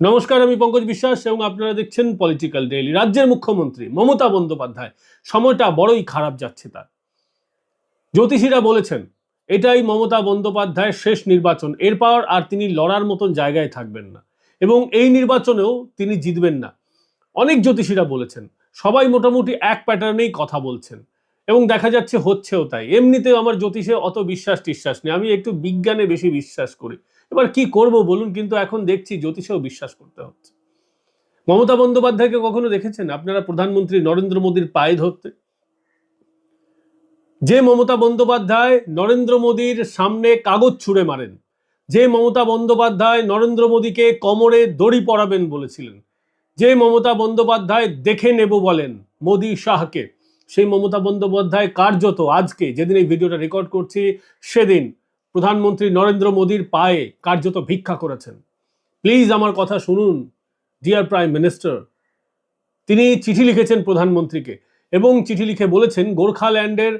নমস্কার, আমি পঙ্কজ বিশ্বাস এবং আপনারা দেখছেন পলিটিক্যাল ডেইলি রাজ্যের মুখ্যমন্ত্রী মমতা বন্দ্যোপাধ্যায়। সময়টা বড়ই খারাপ যাচ্ছে তার। জ্যোতিষীরা বলেছেন, এটাই মমতা বন্দ্যোপাধ্যায়ের শেষ নির্বাচন। এরপর আর তিনি লড়ার মতন জায়গায় থাকবেন না এবং এই নির্বাচনেও তিনি জিতবেন না। অনেক জ্যোতিষীরা বলেছেন, সবাই মোটামুটি এক প্যাটার্নেই কথা বলছেন এবং দেখা যাচ্ছে হচ্ছেও তাই। এমনিতেও আমার জ্যোতিষে অত বিশ্বাস টিশ্বাস নেই। আমি একটু বিজ্ঞানে বেশি বিশ্বাস করি। এবার কি করব বলুন, কিন্তু এখন দেখছি জ্যোতিষেও বিশ্বাস করতে হচ্ছে। মমতা বন্দ্যোপাধ্যায়কে কখনো দেখেছেন? আপনারা প্রধানমন্ত্রী নরেন্দ্র মোদীর পায়ে ধরতে। যে মমতা বন্দ্যোপাধ্যায় নরেন্দ্র মোদীর সামনে কাগজ ছুঁড়ে মারেন, যে মমতা বন্দ্যোপাধ্যায় নরেন্দ্র মোদীকে কোমরে দড়ি পরাবেন বলেছিলেন, যে মমতা বন্দ্যোপাধ্যায় দেখে নেব বলেন মোদী শাহকে, সেই মমতা বন্দ্যোপাধ্যায় কার্যত আজকে, যেদিন এই ভিডিওটা রেকর্ড করছি, সেদিন প্রধানমন্ত্রী নরেন্দ্র মোদীর পায়ে কার্যত ভিক্ষা করেছেন। প্লিজ আমার কথা শুনুন, ডিয়ার প্রাইম মিনিস্টার। তিনি চিঠি লিখেছেন প্রধানমন্ত্রীকে এবং চিঠি লিখে বলেছেন, গোর্খাল্যান্ডের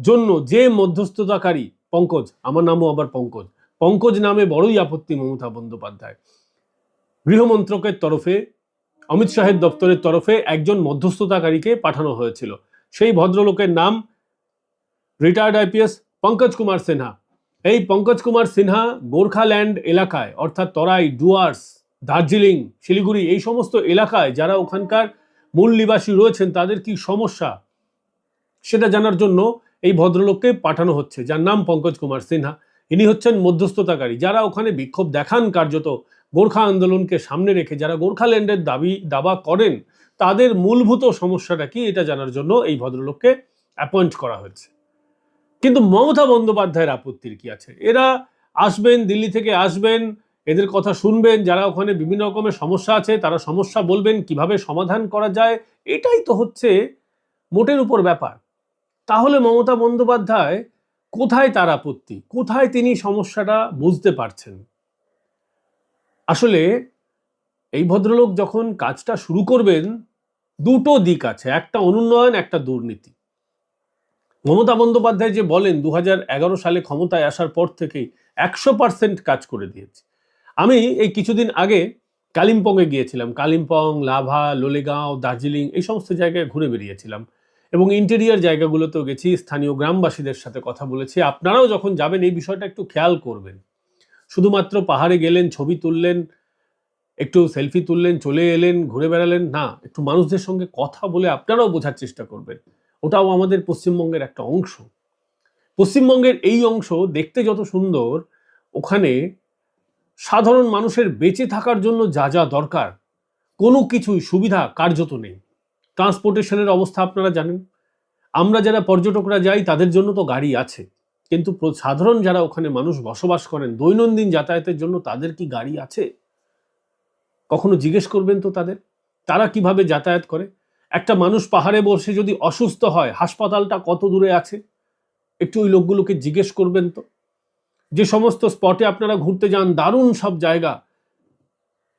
জন্য যে মধ্যস্থতাকারী পঙ্কজ, আমার নামও আবার পঙ্কজ পঙ্কজ নামে বড়ই আপত্তি মমতা বন্দ্যোপাধ্যায়। গৃহমন্ত্রকের তরফে, অমিত শাহের দপ্তরের তরফে একজন মধ্যস্থতাকারীকে পাঠানো হয়েছিল। সেই ভদ্রলোকের নাম রিটায়ার্ড আইপিএস পঙ্কজ কুমার সিনহা। এই পঙ্কজ কুমার সিনহা গোর্খাল্যান্ড এলাকায়, অর্থাৎ তরাই, ডুয়ার্স, দার্জিলিং, শিলিগুড়ি, এই সমস্ত এলাকায় যারা ওখানকার মূল নিবাসী রয়েছেন, তাদের কি সমস্যা? সেটা জানার জন্য এই ভদ্রলোককে পাঠানো হচ্ছে, যার নাম পঙ্কজ কুমার সিনহা। ইনি হচ্ছেন মধ্যস্থতাকারী। যারা ওখানে বিক্ষোভ দেখান কার্যত গোর্খা আন্দোলনকে সামনে রেখে, যারা গোর্খাল্যান্ডের দাবি, দাবা করেন, তাদের মূলভূত সমস্যাটা কি, এটা জানার জন্য এই ভদ্রলোককে অ্যাপয়েন্ট করা হয়েছে। কিন্তু মমতা বন্দ্যোপাধ্যায়ের আপত্তির কি আছে? এরা আসবেন, দিল্লি থেকে আসবেন, এদের কথা শুনবেন, যারা ওখানে বিভিন্ন রকমের সমস্যা আছে, তারা সমস্যা বলবেন, কীভাবে সমাধান করা যায়, এটাই তো হচ্ছে মোটের উপর ব্যাপার। তাহলে মমতা বন্দ্যোপাধ্যায় কোথায় তার আপত্তি? কোথায় তিনি সমস্যাটা বুঝতে পারছেন? আসলে এই ভদ্রলোক যখন কাজটা শুরু করবেন, দুটো দিক আছে, একটা অনুন্নয়ন, একটা দুর্নীতি। মমতা বন্দ্যোপাধ্যায় যে বলেন দু হাজার এগারো সালে ক্ষমতায় আসার পর থেকেই একশো পার্সেন্ট কাজ করে দিয়েছে। আমি এই কিছুদিন আগে কালিম্পংয়ে গিয়েছিলাম। কালিম্পং, লাভা, লোলেগাঁও, দার্জিলিং এই সমস্ত জায়গায় ঘুরে বেরিয়েছিলাম এবং ইন্টেরিয়ার জায়গাগুলোতেও গেছি, স্থানীয় গ্রামবাসীদের সাথে কথা বলেছি। আপনারাও যখন যাবেন, এই বিষয়টা একটু খেয়াল করবেন। শুধুমাত্র পাহাড়ে গেলেন, ছবি তুললেন, একটু সেলফি তুললেন, চলে এলেন, ঘুরে বেড়ালেন, না, একটু মানুষদের সঙ্গে কথা বলে আপনারাও বোঝার চেষ্টা করবেন। ওটাও আমাদের পশ্চিমবঙ্গের একটা অংশ। পশ্চিমবঙ্গের এই অংশ দেখতে যত সুন্দর, ওখানে সাধারণ মানুষের বেঁচে থাকার জন্য যা যা দরকার, কোনো কিছুই সুবিধা কার্যত নেই। ট্রান্সপোর্টেশনের অবস্থা আপনারা জানেন। আমরা যারা পর্যটকরা যাই, তাদের জন্য তো গাড়ি আছে। কিন্তু সাধারণ যারা ওখানে মানুষ বসবাস করেন, দৈনন্দিন যাতায়াতের জন্য তাদের কি গাড়ি আছে? কখনো জিজ্ঞেস করবেন তো তাদের? তারা কীভাবে যাতায়াত করে? একটা মানুষ পাহাড়ে বসে যদি অসুস্থ হয়, হাসপাতালটা কত দূরে আছে? একটু ওই লোকগুলোকে জিজ্ঞেস করবেন তো। যে সমস্ত স্পটে আপনারা ঘুরতে যান, দারুণ সব জায়গা।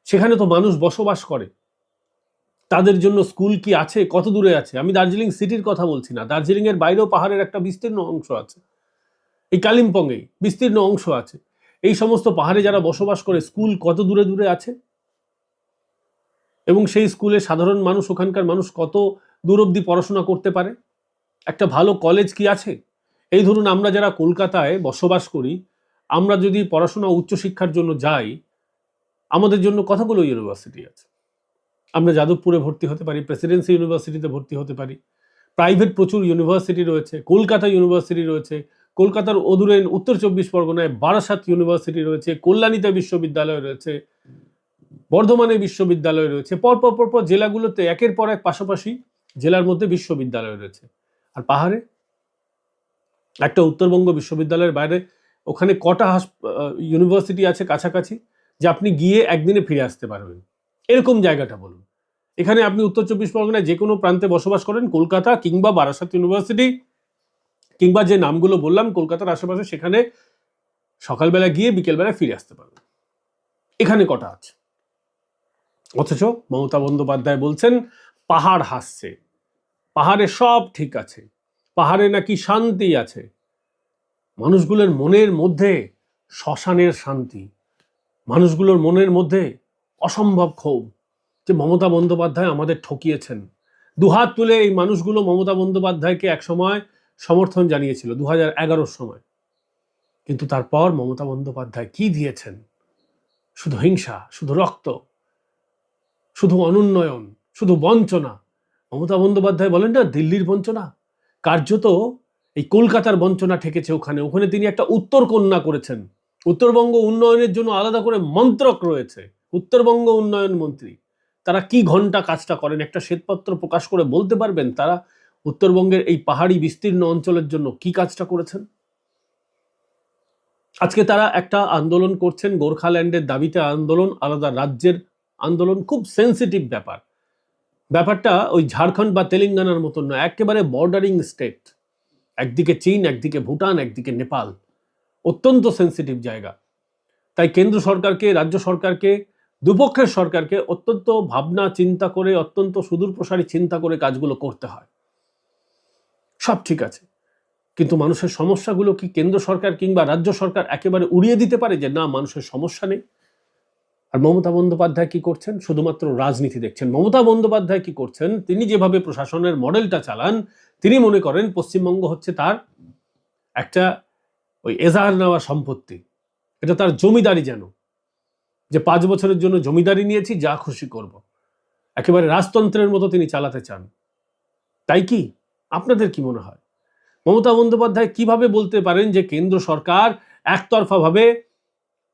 সেখানে তো মানুষ বসবাস করে। তাদের জন্য স্কুল কি আছে? কত দূরে আছে? আমি দার্জিলিং সিটির কথা বলছি না। দার্জিলিং এর বাইরেও পাহাড়ের একটা বিস্তীর্ণ অংশ আছে। এই কালিম্পংয়েই বিস্তীর্ণ অংশ আছে। এই সমস্ত পাহাড়ে যারা বসবাস করে স্কুল কত দূরে দূরে আছে? এবং সেই স্কুলে সাধারণ মানুষ, ওখানকার মানুষ কত দূর অবধি পড়াশোনা করতে পারে? একটা ভালো কলেজ কি আছে? এই ধরুন আমরা যারা কলকাতায় বসবাস করি, আমরা যদি পড়াশোনা উচ্চশিক্ষার জন্য যাই, আমাদের জন্য কতগুলো ইউনিভার্সিটি আছে? আমরা যাদবপুরে ভর্তি হতে পারি প্রেসিডেন্সি ইউনিভার্সিটিতে ভর্তি হতে পারি প্রাইভেট প্রচুর ইউনিভার্সিটি রয়েছে, কলকাতা ইউনিভার্সিটি রয়েছে, কলকাতার অদূরে উত্তর চব্বিশ পরগনায় বারাসাত ইউনিভার্সিটি রয়েছে, কল্যাণীতে বিশ্ববিদ্যালয় রয়েছে বর্ধমানে বিশ্ববিদ্যালয় রয়েছে। পরপর পরপর জেলাগুলোতে একের পর এক পাশাপাশি জেলার মধ্যে বিশ্ববিদ্যালয় রয়েছে। আর পাহাড়ে? একটা উত্তরবঙ্গ বিশ্ববিদ্যালয়ের বাইরে ওখানে কটা ইউনিভার্সিটি আছে কাছাকাছি, যে আপনি গিয়ে একদিনে ফিরে আসতে পারবেন। এরকম জায়গাটা বলুন। এখানে আপনি উত্তর চব্বিশ পরগনায় যে কোনো প্রান্তে বসবাস করেন, কলকাতা কিংবা বারাসাত ইউনিভার্সিটি কিংবা যে নামগুলো বললাম, কলকাতার আশেপাশে সেখানে সকালবেলা গিয়ে বিকেলবেলা ফিরে আসতে পারবেন। এখানে কটা আছে? অথচ মমতা বন্দ্যোপাধ্যায় বলছেন, পাহাড় হাসছে। পাহাড়ে সব ঠিক আছে। পাহাড়ে নাকি শান্তি আছে। মানুষগুলোর মনের মধ্যে শ্মশানের শান্তি। মানুষগুলোর মনের মধ্যে অসম্ভব ক্ষোভ যে মমতা বন্দ্যোপাধ্যায় আমাদের ঠকিয়েছেন। দুহাত তুলে এই মানুষগুলো মমতা বন্দ্যোপাধ্যায়কে একসময় সমর্থন জানিয়েছিল দু হাজার সময়। কিন্তু তারপর মমতা বন্দ্যোপাধ্যায় কি দিয়েছেন? শুধু হিংসা, শুধু রক্ত শুধু অনুন্নয়ন, শুধু বঞ্চনা। মমতা বন্দ্যোপাধ্যায় বলেন না, দিল্লির বঞ্চনা। কার্যত এই কলকাতার বঞ্চনা ঠেকেছে ওখানে। ওখানে তিনি একটা উত্তর কন্যা করেছেন। উত্তরবঙ্গ উন্নয়নের জন্য আলাদা করে মন্ত্রক রয়েছে। উত্তরবঙ্গ উন্নয়ন মন্ত্রী। তারা কি ঘণ্টা কাজটা করেন? একটা শ্বেতপত্র প্রকাশ করে বলতে পারবেন তারা উত্তরবঙ্গের এই পাহাড়ি বিস্তীর্ণ অঞ্চলের জন্য কি কাজটা করেছেন? আজকে তারা একটা আন্দোলন করছেন। গোর্খাল্যান্ডের দাবিতে আন্দোলন আলাদা রাজ্যের আন্দোলন খুব সেন্সিটিভ ব্যাপার। ব্যাপারটা ওই ঝাড়খণ্ড বা তেলেঙ্গানার মতন নয়, একেবারে বর্ডারিং স্টেট একদিকে চীন, একদিকে ভুটান, একদিকে নেপাল। অত্যন্ত সেন্সিটিভ জায়গা। তাই কেন্দ্র সরকারকে, রাজ্য সরকারকে, দুপক্ষের সরকারকে অত্যন্ত ভাবনা চিন্তা করে, অত্যন্ত সুদূর প্রসারী চিন্তা করে কাজগুলো করতে হয়। সব ঠিক আছে। কিন্তু মানুষের সমস্যাগুলো কি কেন্দ্র সরকার কিংবা রাজ্য সরকার একেবারে উড়িয়ে দিতে পারে যে, না, মানুষের সমস্যা নেই? আর মমতা বন্দ্যোপাধ্যায় কি করছেন? শুধুমাত্র রাজনীতি দেখছেন। মমতা বন্দ্যোপাধ্যায় কি করছেন? তিনি যেভাবে প্রশাসনের মডেলটা চালান, তিনি মনে করেন পশ্চিমবঙ্গ হচ্ছে তার একটা ওই এজাহার নেওয়া সম্পত্তি। এটা তার জমিদারি যেন। যে পাঁচ বছরের জন্য জমিদারি নিয়েছি, যা খুশি করব। একেবারে রাজতন্ত্রের মতো তিনি চালাতে চান। তাই কি? আপনাদের কি মনে হয়? মমতা বন্দ্যোপাধ্যায় কীভাবে বলতে পারেন যে কেন্দ্র সরকার একতরফাভাবে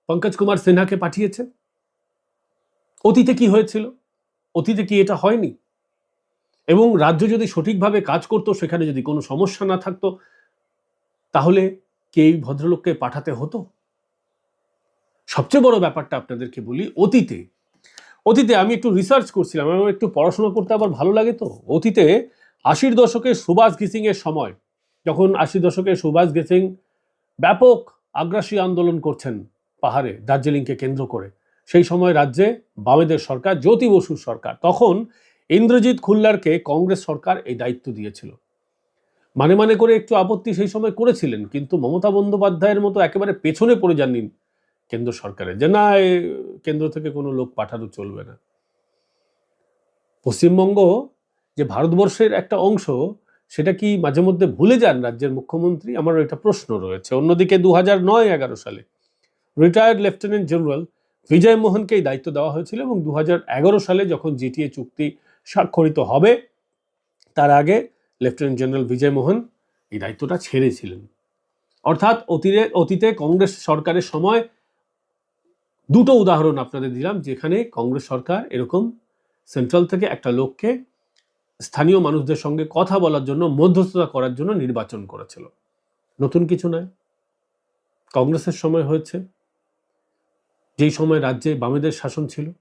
পঙ্কজ কুমার সিনহাকে পাঠিয়েছে? অতীতে কি হয়েছিল? অতীতে কি এটা হয়নি? এবং রাজ্য যদি সঠিকভাবে কাজ করতো, সেখানে যদি কোনো সমস্যা না থাকতো, তাহলে কি এই ভদ্রলোককে পাঠাতে হতো? সবচেয়ে বড় ব্যাপারটা আপনাদেরকে বলি, অতীতে। অতীতে আমি একটু রিসার্চ করছিলাম, আমার একটু পড়াশোনা করতে আবার ভালো লাগে তো। অতীতে আশির দশকে সুভাষ ঘিসিং এর সময়, যখন আশি দশকে সুভাষ ঘিসিং ব্যাপক আগ্রাসী আন্দোলন করছেন পাহাড়ে, দার্জিলিংকে কেন্দ্র করে। সেই সময় রাজ্যে বামেদের সরকার, জ্যোতি বসুর সরকার, তখন ইন্দ্রজিৎ খুল্লারকে কংগ্রেস সরকার এই দায়িত্ব দিয়েছিল। মানে মানে করে একটু আপত্তি সেই সময় করেছিলেন, কিন্তু মমতা বন্দ্যোপাধ্যায়ের মতো একেবারে পেছনে পড়ে যাননি কেন্দ্র সরকারে, যে না কেন্দ্র থেকে কোনো লোক পাঠানো চলবে না। পশ্চিমবঙ্গ যে ভারতবর্ষের একটা অংশ, সেটা কি মাঝে মধ্যে ভুলে যান রাজ্যের মুখ্যমন্ত্রী? আমার এটা প্রশ্ন রয়েছে। অন্যদিকে দু হাজার নয় এগারো সালে রিটায়ার্ড লেফটেন্যান্ট জেনারেল বিজয় মোহনকে এই দায়িত্ব দেওয়া হয়েছিল এবং দু সালে যখন জিটিএ চুক্তি স্বাক্ষরিত হবে, তার আগে লেফটেন্যান্ট জেনারেল বিজয় মোহন এই দায়িত্বটা ছেড়েছিলেন। অর্থাৎ অতীতে অতীতে কংগ্রেস সরকারের সময় দুটো উদাহরণ আপনাদের দিলাম, যেখানে কংগ্রেস সরকার এরকম সেন্ট্রাল থেকে একটা লোককে স্থানীয় মানুষদের সঙ্গে কথা বলার জন্য, মধ্যস্থতা করার জন্য নির্বাচন করেছিল। নতুন কিছু নয়। কংগ্রেসের সময় হয়েছে। যেই সময় রাজ্যে বামেদের শাসন ছিল,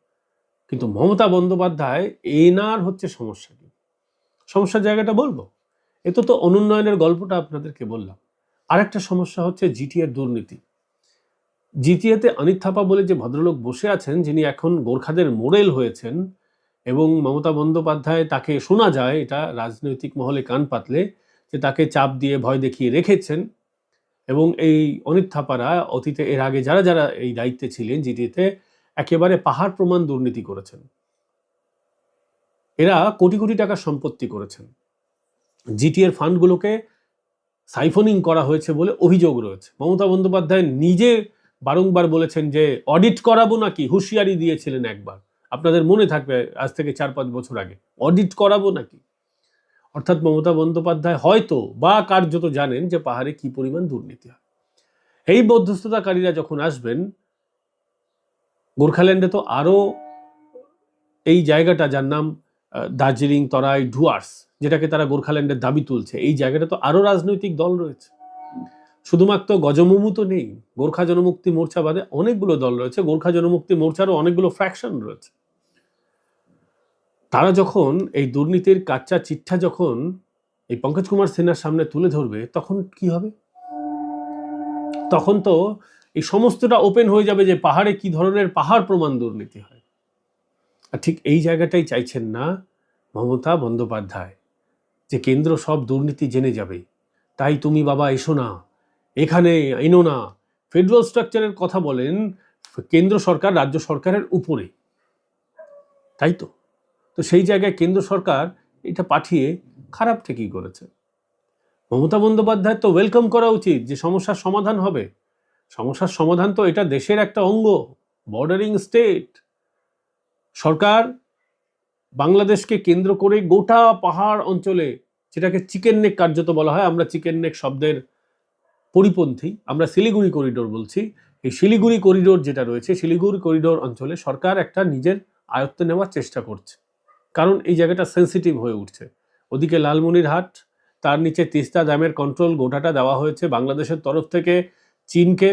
কিন্তু মমতা বন্দ্যোপাধ্যায় এনার হচ্ছে সমস্যা কি? সমস্যার জায়গাটা বলব? এ তো অনুন্নয়নের গল্পটা আপনাদেরকে বললাম। আরেকটা সমস্যা হচ্ছে জিটিএর দুর্নীতি। জিটিএতে অনিত থাপা বলে যে ভদ্রলোক বসে আছেন, যিনি এখন গোর্খাদের মোড়েল হয়েছেন এবং মমতা বন্দ্যোপাধ্যায় তাকে শোনা যায়, এটা রাজনৈতিক মহলে কান পাতলে, যে তাকে চাপ দিয়ে ভয় দেখিয়ে রেখেছেন। এবং এই অনিত থাপারা অতীতে এর আগে যারা যারা এই দায়িত্বে ছিলেন জিটিতে একেবারে পাহাড় প্রমাণ দুর্নীতি করেছেন। এরা কোটি কোটি টাকার সম্পত্তি করেছেন। জিটিএর ফান্ডগুলোকে সাইফনিং করা হয়েছে বলে অভিযোগ রয়েছে। মমতা বন্দ্যোপাধ্যায় নিজে বারংবার বলেছেন যে, অডিট করাবো নাকি? হুঁশিয়ারি দিয়েছিলেন একবার। আপনাদের মনে থাকবে আজ থেকে চার পাঁচ বছর আগে। অডিট করাবো নাকি? অর্থাৎ মমতা বন্দ্যোপাধ্যায় হয়তো বা কার্যত জানেন যে পাহাড়ে কি পরিমাণ দুর্নীতি হয়। এই মধ্যস্থতাকারীরা যখন আসবেন, গোর্খাল্যান্ডে তো আরও এই জায়গাটা যার নাম দার্জিলিং, তরাই, ডুয়ার্স, যেটাকে তারা গোর্খাল্যান্ডের দাবি তুলছে, এই জায়গাটা তো আরও রাজনৈতিক দল রয়েছে। শুধুমাত্র গজমুমু তো নেই, গোর্খা জনমুক্তি মোর্চা বাদে অনেকগুলো দল রয়েছে, গোর্খা জনমুক্তি মোর্চারও অনেকগুলো ফ্র্যাকশন রয়েছে। তারা যখন এই দুর্নীতির কাচ্চা চিঠা যখন এই পঙ্কজ কুমার সিনহার সামনে তুলে ধরবে, তখন কি হবে? তখন তো এই সমস্তটা ওপেন হয়ে যাবে যে পাহাড়ে কি ধরনের পাহাড় প্রমাণ দুর্নীতি হয়। আর ঠিক এই জায়গাটাই চাইছেন না মমতা বন্দ্যোপাধ্যায়, যে কেন্দ্র সব দুর্নীতি জেনে যাবে। তাই তুমি বাবা এসো না, এখানে এনো না। ফেডারেল স্ট্রাকচারের কথা বলেন, কেন্দ্র সরকার রাজ্য সরকারের উপরে। তাই তো? তো সেই জায়গায় কেন্দ্র সরকার এটা পাঠিয়ে খারাপ ঠিকই করেছে। মমতা বন্দ্যোপাধ্যায় তো ওয়েলকাম করা উচিত যে সমস্যার সমাধান হবে। সমস্যার সমাধান তো এটা দেশের একটা অঙ্গ বর্ডারিং স্টেট সরকার বাংলাদেশকে কেন্দ্র করে গোটা পাহাড় অঞ্চলে যেটাকে চিকেন নেক কার্যত বলা হয়, আমরা চিকেন নেক শব্দের পরিপন্থী, আমরা শিলিগুড়ি করিডোর বলছি, এই শিলিগুড়ি করিডোর যেটা রয়েছে, শিলিগুড়ি করিডোর অঞ্চলে সরকার একটা নিজের আয়ত্তে নেওয়ার চেষ্টা করছে। কারণ এই জায়গাটা সেন্সিটিভ হয়ে উঠছে। ওদিকে লালমনিরহাট, তার নিচে তিস্তা ড্যামের কন্ট্রোল গোটাটা দেওয়া হয়েছে বাংলাদেশের তরফ থেকে চীনকে।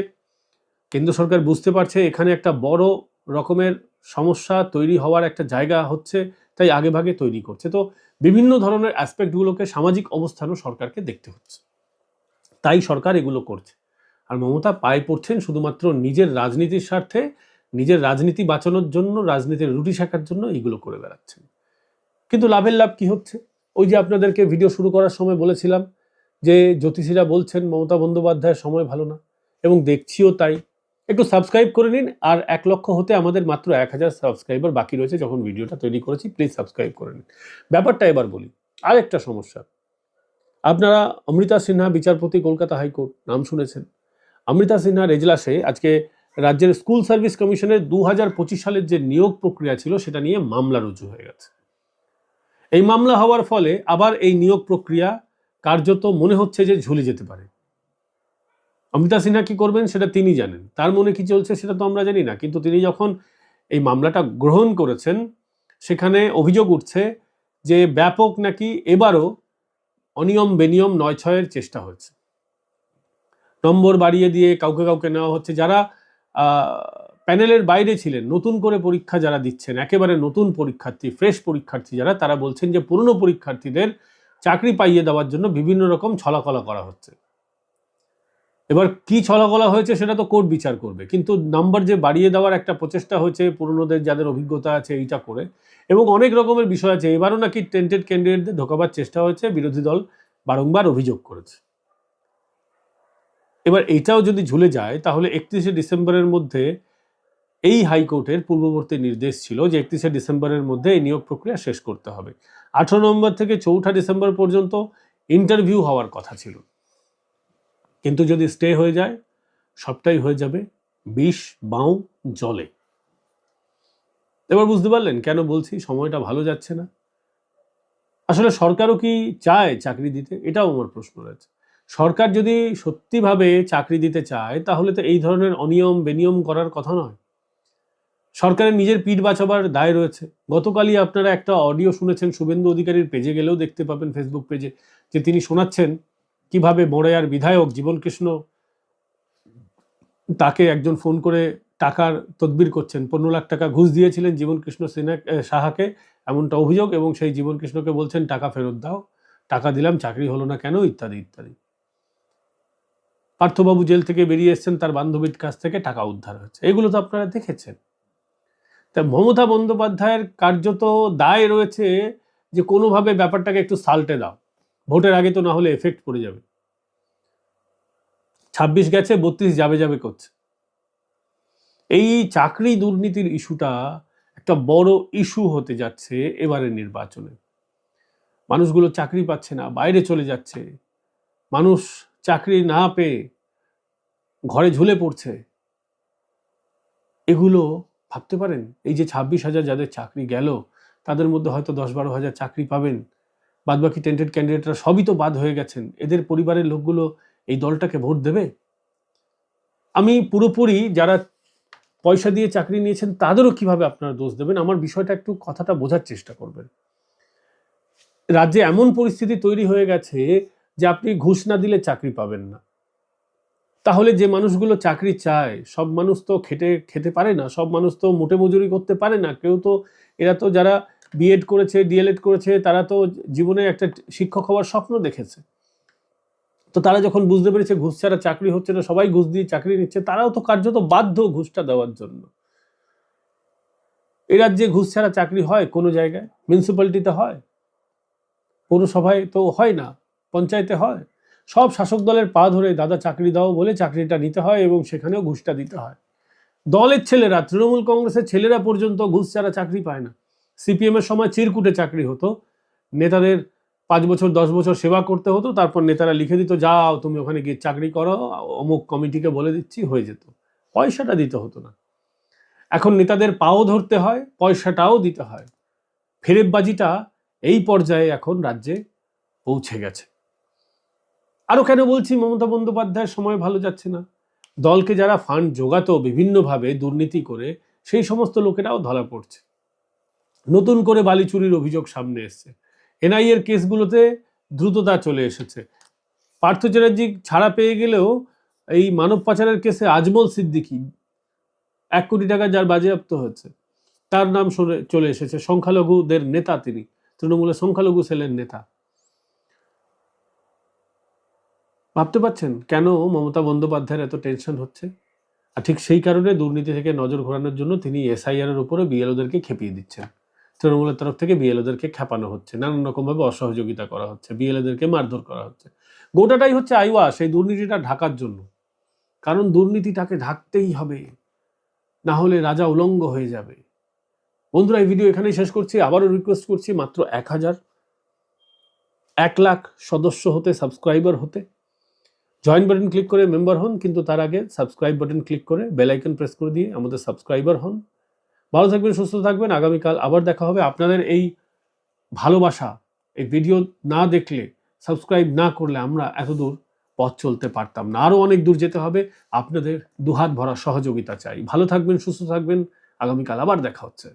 কেন্দ্র সরকার বুঝতে পারছে এখানে একটা বড় রকমের সমস্যা তৈরি হওয়ার একটা জায়গা হচ্ছে, তাই আগেভাগে তৈরি করছে। তো বিভিন্ন ধরনের অ্যাসপেক্টগুলোকে সামাজিক অবস্থানও সরকারকে দেখতে হচ্ছে। তাই সরকার এগুলো করছে। আর মমতা পায়ে পড়ছেন শুধুমাত্র নিজের রাজনীতির স্বার্থে, নিজের রাজনীতি বাঁচানোর জন্য, রাজনীতির রুটি শেখার জন্য এইগুলো করে বেড়াচ্ছেন। কিন্তু লাভের লাভ কি হচ্ছে? ওই যে আপনাদেরকে ভিডিও শুরু করার সময় বলেছিলাম যে জ্যোতিষীরা বলছেন, মমতা বন্দ্যোপাধ্যায়ের সময় ভালো না। এবং দেখছিও তাই। একটু সাবস্ক্রাইব করে নিন আর এক লক্ষ হতে আমাদের মাত্র এক হাজার সাবস্ক্রাইবার বাকি রয়েছে যখন ভিডিওটা তৈরি করেছি প্লিজ সাবস্ক্রাইব করে নিন। ব্যাপারটা এবার বলি। আর একটা সমস্যা। আপনারা অমৃতা সিনহা, বিচারপতি, কলকাতা হাইকোর্ট, নাম শুনেছেন। অমৃতা সিনহার এজলাসে আজকে রাজ্যের স্কুল সার্ভিস কমিশনের দু হাজার পঁচিশ সালের যে নিয়োগ প্রক্রিয়া ছিল, সেটা নিয়ে মামলা রুজু হয়ে গেছে। এই মামলা হওয়ার ফলে আবার এই নিয়োগ প্রক্রিয়া কার্যত মনে হচ্ছে যে ঝুলে যেতে পারে। অমিতা সিনহা কি করবেন সেটা তিনি জানেন। তার মনে কি চলছে সেটা তো আমরা জানি না। কিন্তু তিনি যখন এই মামলাটা গ্রহণ করেছেন, সেখানে অভিযোগ উঠছে যে ব্যাপক নাকি এবারও অনিয়ম বেনিয়ম নয় ছয়ের চেষ্টা হয়েছে। নম্বর বাড়িয়ে দিয়ে কাউকে কাউকে নেওয়া হচ্ছে। যারা প্যানেলের বাইরে ছিলেন, নতুন করে পরীক্ষা যারা দিচ্ছেন, একেবারে নতুন পরীক্ষার্থী, ফ্রেশ পরীক্ষার্থী যারা, তারা বলছেন যে পুরনো পরীক্ষার্থীদের চাকরি পাইয়ে দেওয়ার জন্য বিভিন্ন রকম ছলাকলা করা হচ্ছে। এবার কি ছলাকলা হয়েছে সেটা তো কোর্ট বিচার করবে, কিন্তু নাম্বার যে বাড়িয়ে দেওয়ার একটা প্রচেষ্টা হয়েছে, পুরনোদের যাদের অভিজ্ঞতা আছে এইটা করে, এবং অনেক রকমের বিষয় আছে, এবারও নাকি টেন্টেড ক্যান্ডিডেটদের ঢোকাবার চেষ্টা হয়েছে, বিরোধী দল বারংবার অভিযোগ করেছে। এবার এটাও যদি ঝুলে যায়, তাহলে একত্রিশে ডিসেম্বরের মধ্যে এই হাইকোর্টের পূর্ববর্তী নির্দেশ ছিল যে একত্রিশে ডিসেম্বরের মধ্যে এই নিয়োগ প্রক্রিয়া শেষ করতে হবে। আঠারো নভেম্বর থেকে চৌঠা ডিসেম্বর পর্যন্ত ইন্টারভিউ হওয়ার কথা ছিল। কিন্তু যদি স্টে হয়ে যায়, সবটাই হয়ে যাবে বিষ বাউ জলে। এবার বুঝতে পারলেন কেন বলছি, সময়টা ভালো যাচ্ছে না। আসলে সরকারও কি চায় চাকরি দিতে? এটাও আমার প্রশ্ন রয়েছে। সরকার যদি সত্যিভাবে চাকরি দিতে চায়, তাহলে তো এই ধরনের অনিয়ম বেনিয়ম করার কথা নয়। সরকারের নিজের পিঠ বাঁচাবার দায় রয়েছে। গতকালই আপনারা একটা অডিও শুনেছেন, শুভেন্দু অধিকারীর পেজে গেলেও দেখতে পাবেন ফেসবুক পেজে যে তিনি শোনাচ্ছেন কীভাবে বড়য়ার বিধায়ক জীবন কৃষ্ণ তাকে একজন ফোন করে টাকার তদবির করছেন। পনেরো লাখ টাকা ঘুষ দিয়েছিলেন জীবন কৃষ্ণ সিনহা সাহাকে এমনটা অভিযোগ এবং সেই জীবন কৃষ্ণকে বলছেন, টাকা ফেরত দাও, টাকা দিলাম, চাকরি হলো না কেন? ইত্যাদি ইত্যাদি। পার্থবাবু জেল থেকে বেরিয়ে এসছেন, তার বান্ধবীর কাছ থেকে টাকা উদ্ধার হয়েছে। এগুলো তো আপনারা দেখেছেন। তা মমতা বন্দ্যোপাধ্যায়ের কার্যত দায় রয়েছে যে কোনোভাবে ব্যাপারটাকে একটু সাল্টে দাও। ভোটের আগে তো না হলে এফেক্ট পড়ে যাবে। ছাব্বিশ গেছে, বত্রিশ যাবে যাবে করছে। এই চাকরি দুর্নীতির ইস্যুটা একটা বড় ইস্যু হতে যাচ্ছে এবারের নির্বাচনে। মানুষগুলো চাকরি পাচ্ছে না, বাইরে চলে যাচ্ছে। মানুষ চাকরি না পেয়ে ঘরে ঝুলে পড়ছে। এগুলো ভাবতে পারেন? এই যে ছাব্বিশ হাজার যাদের চাকরি গেল, তাদের মধ্যে হয়তো দশ বারো হাজার চাকরি পাবেন। বাদবাকি টেন্টেড ক্যান্ডিডেটরা সবই তো বাদ হয়ে গেছেন। এদের পরিবারের লোকগুলো এই দলটাকে ভোট দেবে? আমি পুরোপুরি যারা পয়সা দিয়ে চাকরি নিয়েছেন, তাদেরও কীভাবে আপনারা দোষ দেবেন? আমার বিষয়টা একটু কথাটা বোঝার চেষ্টা করবেন। রাজ্যে এমন পরিস্থিতি তৈরি হয়ে গেছে যে আপনি ঘুষ না দিলে চাকরি পাবেন না। তাহলে যে মানুষগুলো চাকরি চায়, সব মানুষ তো খেটে, খেতে পারে না, সব মানুষ তো মোটে মজুরি করতে পারে না। কেউ তো, এরা তো যারা বিএড করেছে ডিএলএড করেছে, তারা তো জীবনে একটা শিক্ষক হওয়ার স্বপ্ন দেখেছে। তো তারা যখন বুঝতে পেরেছে ঘুষ ছাড়া চাকরি হচ্ছে না, সবাই ঘুষ দিয়ে চাকরি নিচ্ছে, তারাও তো কার্যত বাধ্য ঘুষটা দেওয়ার জন্য। এ রাজ্যে ঘুষ ছাড়া চাকরি হয় কোনো জায়গায়? মিউনিসিপ্যালিটিতে হয়? পৌরসভায় তো হয় না? পঞ্চায়েতে হয়? সব শাসক দলের পা ধরে দাদা চাকরি দাও বলে চাকরিটা নিতে হয় এবং সেখানেও ঘুষটা দিতে হয়। দলের ছেলেরা, তৃণমূল কংগ্রেসের ছেলেরা পর্যন্ত ঘুষ ছাড়া চাকরি পায় না। সিপিএম এর সময় চিরকুটে চাকরি হতো। নেতাদের পাঁচ বছর, দশ বছর সেবা করতে হতো, তারপর নেতারা লিখে দিত, যাও, তুমি ওখানে গিয়ে চাকরি করো, অমুক কমিটিকে বলে দিচ্ছি, হয়ে যেত। পয়সাটা দিতে হতো না। এখন নেতাদের পাও ধরতে হয়, পয়সাটাও দিতে হয়। ফেরেববাজিটা এই পর্যায়ে এখন রাজ্যে পৌঁছে গেছে। আরও কেন বলছি, মমতা বন্দ্যোপাধ্যায়ের সময় ভালো যাচ্ছে না? দলকে যারা ফান্ড জোগাতো বিভিন্নভাবে, দুর্নীতি করে, সেই সমস্ত লোকেরাও ধরা পড়ছে। নতুন করে বালি চুরির অভিযোগ সামনে এসছে। এনআইএর কেসগুলোতে দ্রুততা চলে এসেছে। পার্থ চ্যাটার্জি ছাড়া পেয়ে গেলেও এই মানব পাচারের কেসে আজমল সিদ্দিকী এক কোটি টাকা যার বাজেয়াপ্ত হয়েছে, তার নাম চলে এসেছে। সংখ্যালঘুদের নেতা তিনি, তৃণমূলের সংখ্যালঘু সেলের নেতা। ভাবতে পারছেন কেন মমতা বন্দ্যোপাধ্যায়ের এত টেনশন হচ্ছে? আর ঠিক সেই কারণে দুর্নীতি থেকে নজর ঘোরানোর জন্য তিনি এসআইআর এর উপরে বিএলওদেরকে খেপিয়ে দিচ্ছেন। তৃণমূলের তরফ থেকে বিএলওদেরকে খেপানো হচ্ছে, নানান রকমভাবে অসহযোগিতা করা হচ্ছে, বিএলওদেরকে মারধর করা হচ্ছে। গোটাটাই হচ্ছে আইওয়া, সেই দুর্নীতিটা ঢাকার জন্য। কারণ দুর্নীতিটাকে ঢাকতেই হবে, না হলে রাজা উলঙ্গ হয়ে যাবে। বন্ধুরা, এই ভিডিও এখানেই শেষ করছি, আবারও রিকোয়েস্ট করছি মাত্র এক হাজার। এক লাখ সদস্য হতে সাবস্ক্রাইবার হতে। জয়েন বাটন ক্লিক করে মেম্বার হন, কিন্তু তার আগে সাবস্ক্রাইব বাটন ক্লিক করে বেল আইকন প্রেস করে দিয়ে আমাদের সাবস্ক্রাইবার হন। ভালো থাকবেন, সুস্থ থাকবেন। আগামীকাল আবার দেখা হবে। আপনাদের এই ভালোবাসা, এই ভিডিও না দেখলে সাবস্ক্রাইব না করলে আমরা এতদূর পথ চলতে পারতাম না। আরও অনেক দূর যেতে হবে। আপনাদের দুহাত ভরা সহযোগিতা চাই। ভালো থাকবেন, সুস্থ থাকবেন। আগামীকাল আবার দেখা হচ্ছে।